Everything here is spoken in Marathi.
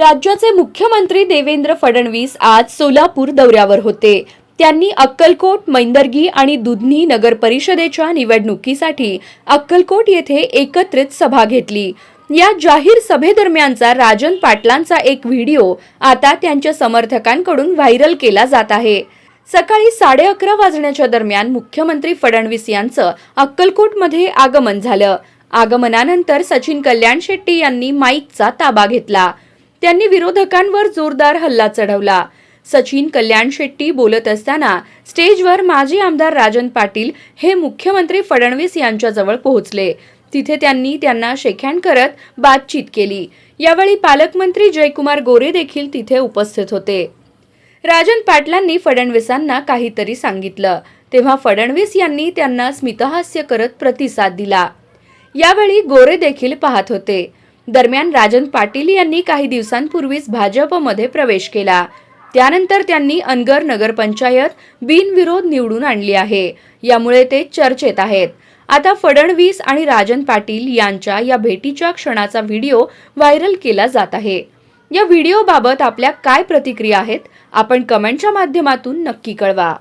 राज्याचे मुख्यमंत्री देवेंद्र फडणवीस आज सोलापूर दौऱ्यावर होते. त्यांनी अक्कलकोट मैंदर्गी आणि दुधनी नगर परिषदेच्या निवडणुकीसाठी अक्कलकोट येथे एकत्रित सभा घेतली. या जाहीर सभेदरम्यानचा राजन पाटलांचा एक व्हिडिओ आता त्यांच्या समर्थकांकडून व्हायरल केला जात आहे. सकाळी साडे अकरा वाजण्याच्या दरम्यान मुख्यमंत्री फडणवीस यांचं अक्कलकोटमध्ये आगमन झालं. आगमनानंतर सचिन कल्याण शेट्टी यांनी माईकचा ताबा घेतला. त्यांनी विरोधकांवर जोरदार हल्ला चढवला. सचिन कल्याण शेट्टी बोलत असताना स्टेजवर माजी आमदार राजन पाटील हे मुख्यमंत्री फडणवीस यांच्याजवळ पोहोचले. तिथे त्यांनी त्यांना शेकहँड करत बातचीत केली. यावेळी पालकमंत्री जयकुमार गोरे देखील तिथे उपस्थित होते. राजन पाटलांनी फडणवीसांना काहीतरी सांगितलं. तेव्हा फडणवीस यांनी त्यांना स्मितहास्य करत प्रतिसाद दिला. यावेळी गोरे देखील पाहत होते. दरम्यान राजन पाटील यांनी काही दिवसांपूर्वीच भाजपमध्ये प्रवेश केला. त्यानंतर त्यांनी अनगर नगरपंचायत बिनविरोध निवडून आणली आहे. यामुळे ते चर्चेत आहेत. आता फडणवीस आणि राजन पाटील यांच्या या भेटीच्या क्षणाचा व्हिडिओ व्हायरल केला जात आहे. या व्हिडिओबाबत आपल्या काय प्रतिक्रिया आहेत आपण कमेंटच्या माध्यमातून नक्की कळवा.